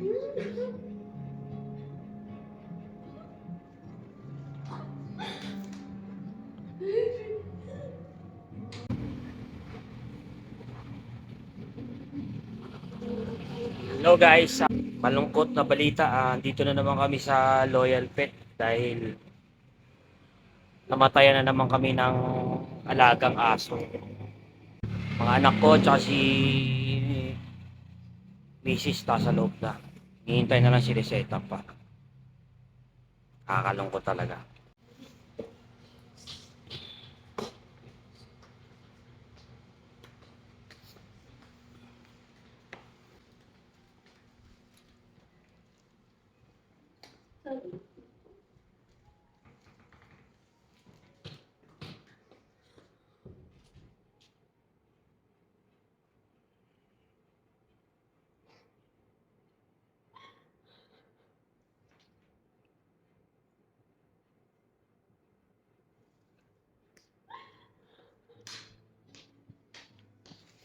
Hello guys, malungkot na balita. Ah, dito na naman kami sa Loyal Pet dahil namatayan na naman kami ng alagang aso. Mga anak ko tsaka si Mrs. nasa loob na. Hihintay na lang si Reseta pa. Kakalungkot talaga.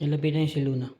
Ilabi na yung si Luna.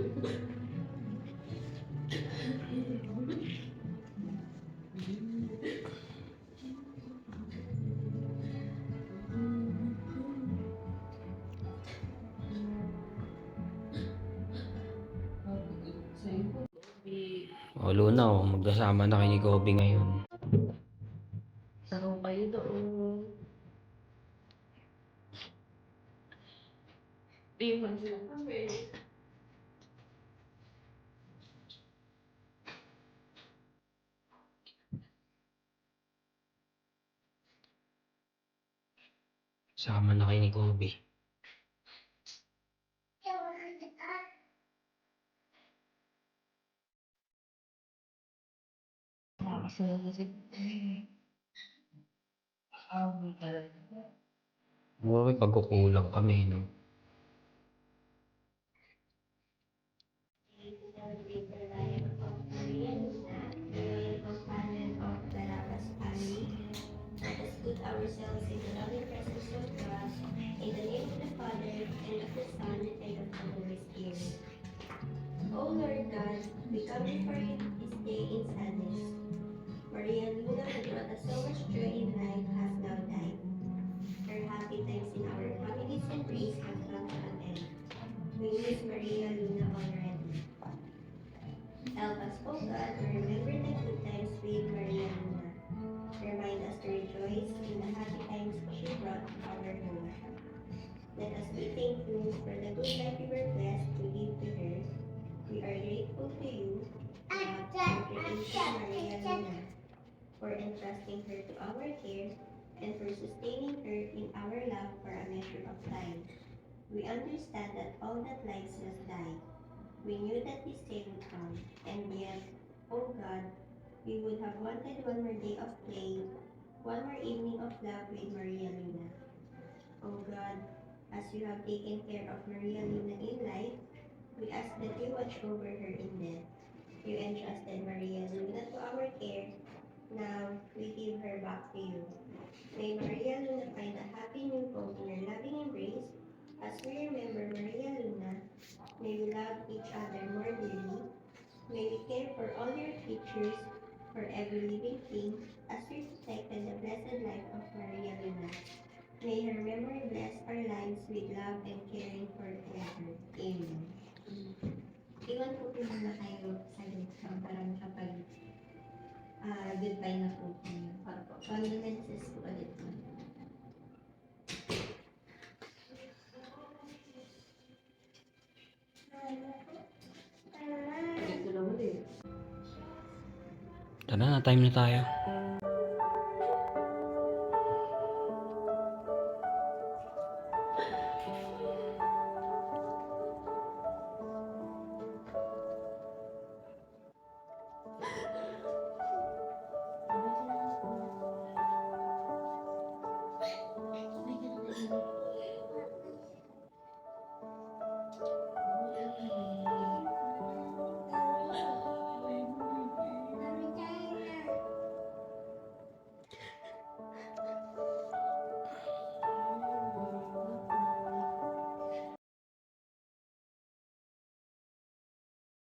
O Luna, oh, magkasama na kayo ni Gobi ngayon. Sama na kayo ni Kobe. Buhay pagkukulang kami, no? ourselves into another in the name of the Father, and of the Son, and of the Holy Spirit. O Lord God, we come before you this day in sadness. Maria Luna, who brought us so much joy in life, has now died. Her happy times in our families and praise have come to an end. We miss Maria Luna already. Help us, O God, to remember the good times with our home. Let us be thankful for the good life we were blessed to give to her. We are grateful to you, God, Maria for entrusting her to our care, and for sustaining her in our love for a measure of time. We understand that all that lives must die. We knew that this day would come, and yet, oh God, we would have wanted one more day of play, one more evening of love with Maria Luna. Oh God, as you have taken care of Maria Luna in life, we ask that you watch over her in death. You entrusted Maria Luna to our care. Now, we give her back to you. May Maria Luna find a happy new home in your loving embrace. As we remember Maria Luna, May we love each other more dearly. May we care for all your creatures, for every living thing, as we protected the blessed life of Maria Luna. May her memory bless our lives with love and caring forever. Amen. Iwan po po muna kayo sa loob para makapag ah, goodbye na po kayo. Condolences po ulit po. Dito lang Tara na, time na tayo.